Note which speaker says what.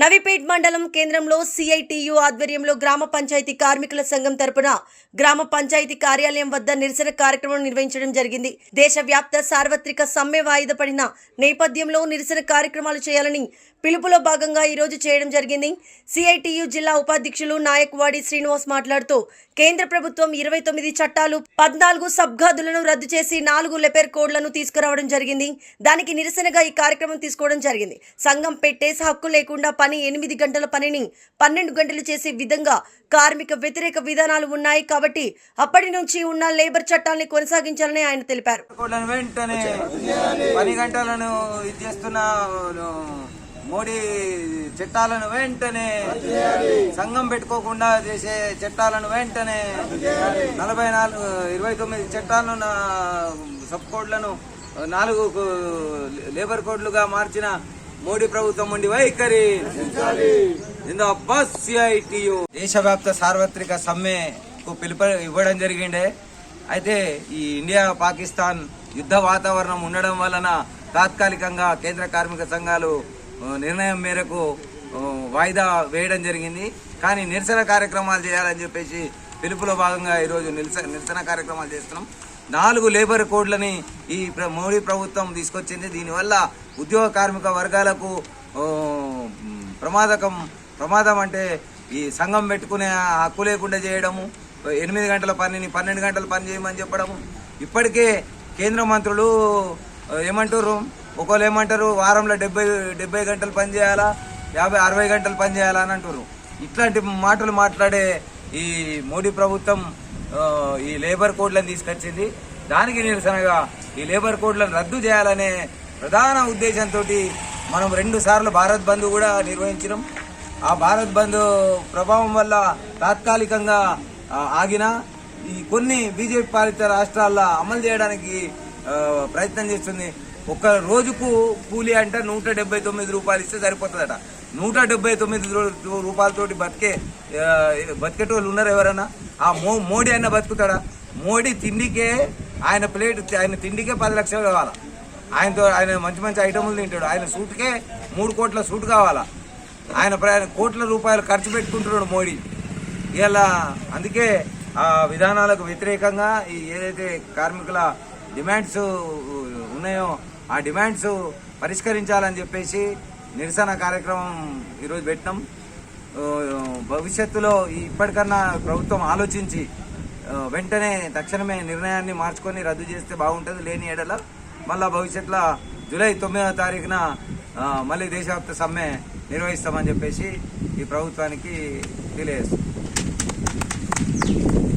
Speaker 1: నవిపేట్ మండలం కేంద్రంలో సిఐటియు ఆధ్వర్యంలో గ్రామ పంచాయతీ కార్మికుల సంఘం తరపున గ్రామ పంచాయతీ కార్యాలయం వద్ద నిరసన కార్యక్రమం నిర్వహించడం జరిగింది. దేశవ్యాప్త సార్వత్రిక సమ్మె వాయిదా పడిన నేపథ్యంలో నిరసన కార్యక్రమాలు చేయాలని పిలుపులో భాగంగా ఈరోజు చేయడం జరిగింది. సిఐటియు జిల్లా ఉపాధ్యక్షులు నాయక్వాడి శ్రీనివాస్ మాట్లాడుతూ కేంద్ర ప్రభుత్వం ఇరవై తొమ్మిది చట్టాలు పద్నాలుగు సబ్గాదులను రద్దు చేసి నాలుగు లెపెర్ కోడ్లను తీసుకురావడం జరిగింది. దానికి నిరసనగా ఈ కార్యక్రమం తీసుకోవడం జరిగింది. సంఘం పెట్టేసి హక్కు లేకుండా పని ఎనిమిది గంటల పనిని పన్నెండు గంటలు చేసే విధంగా కార్మిక వ్యతిరేక విధానాలు ఉన్నాయి కాబట్టి అప్పటి నుంచి ఉన్న లేబర్ చట్టాన్ని కొనసాగించాలని ఆయన తెలిపారు.
Speaker 2: వెంటనే పని గంటలను ఇది చేస్తున్న మోడీ చట్టాలను వెంటనే సంఘం పెట్టుకోకుండా చేసే చట్టాలను వెంటనే నలభై నాలుగు ఇరవై తొమ్మిది చట్టాలను సబ్ కోడ్లను నాలుగు లేబర్ కోడ్లుగా మార్చిన మోడీ ప్రభుత్వం ఉండి వైఖరి. దేశవ్యాప్త సార్వత్రిక సమ్మెకు పిలుపు ఇవ్వడం జరిగిండే. అయితే ఈ ఇండియా పాకిస్తాన్ యుద్ధ వాతావరణం ఉండడం వలన తాత్కాలికంగా కేంద్ర కార్మిక సంఘాలు నిర్ణయం మేరకు వాయిదా వేయడం జరిగింది. కానీ నిరసన కార్యక్రమాలు చేయాలని చెప్పేసి పిలుపులో భాగంగా ఈరోజు నిరసన నిరసన కార్యక్రమాలు చేస్తున్నాం. నాలుగు లేబర్ కోడ్లని ఈ మోడీ ప్రభుత్వం తీసుకొచ్చింది. దీనివల్ల ఉద్యోగ కార్మిక వర్గాలకు ప్రమాదకం ప్రమాదం అంటే ఈ సంఘం పెట్టుకునే హక్కు లేకుండా చేయడము ఎనిమిది గంటల పనిని పన్నెండు గంటల పని చేయమని చెప్పడము. ఇప్పటికే కేంద్ర మంత్రులు ఏమంటారు ఒకళ్ళు ఏమంటారు? వారంలో డెబ్బై డెబ్బై గంటలు పని చేయాలా? యాభై అరవై గంటలు పని చేయాలా అని అంటారు ఇట్లాంటి మాటలు మాట్లాడే ఈ మోడీ ప్రభుత్వం ఈ లేబర్ కోడ్లను తీసుకొచ్చింది. దానికి నిరసనగా ఈ లేబర్ కోడ్లను రద్దు చేయాలనే ప్రధాన ఉద్దేశంతో మనం రెండు సార్లు భారత్ బంద్ కూడా నిర్వహించినాం. ఆ భారత్ బంద్ ప్రభావం వల్ల తాత్కాలికంగా ఆగిన ఈ కొన్ని బీజేపీ పాలిత రాష్ట్రాల్లో అమలు చేయడానికి ప్రయత్నం చేస్తుంది. ఒక రోజుకు కూలి అంటే నూట డెబ్బై తొమ్మిది రూపాయలు ఇస్తే సరిపోతుందట. నూట డెబ్బై తొమ్మిది రూపాయలతోటి బతికే బతికేటోళ్ళు ఉన్నారు ఎవరన్నా? ఆ మో మోడీ అయినా బతుకుతాడా? మోడీ తిండికే ఆయన ప్లేట్ ఆయన తిండికే పది లక్షలు కావాలా? ఆయనతో ఆయన మంచి మంచి ఐటములు తింటాడు. ఆయన సూట్కే మూడు కోట్ల సూట్ కావాలా? ఆయన ప్ర- కోట్ల రూపాయలు ఖర్చు పెట్టుకుంటున్నాడు మోడీ. ఇలా అందుకే ఆ విధానాలకు వ్యతిరేకంగా ఈ ఏదైతే కార్మికుల డిమాండ్స్ ఉన్నాయో ఆ డిమాండ్స్ పరిష్కరించాలని చెప్పేసి నిరసన కార్యక్రమం ఈరోజు పెట్టినాం. భవిష్యత్తులో ఇప్పటికన్నా ప్రభుత్వం ఆలోచించి వెంటనే తక్షణమే నిర్ణయాన్ని మార్చుకొని రద్దు చేస్తే బాగుంటుంది లేని ఎడల మళ్ళా భవిష్యత్తులో జూలై తొమ్మిదవ తారీఖున మళ్ళీ దేశవ్యాప్త సమ్మె నిర్వహిస్తామని చెప్పేసి ఈ ప్రభుత్వానికి తెలియజేస్తుంది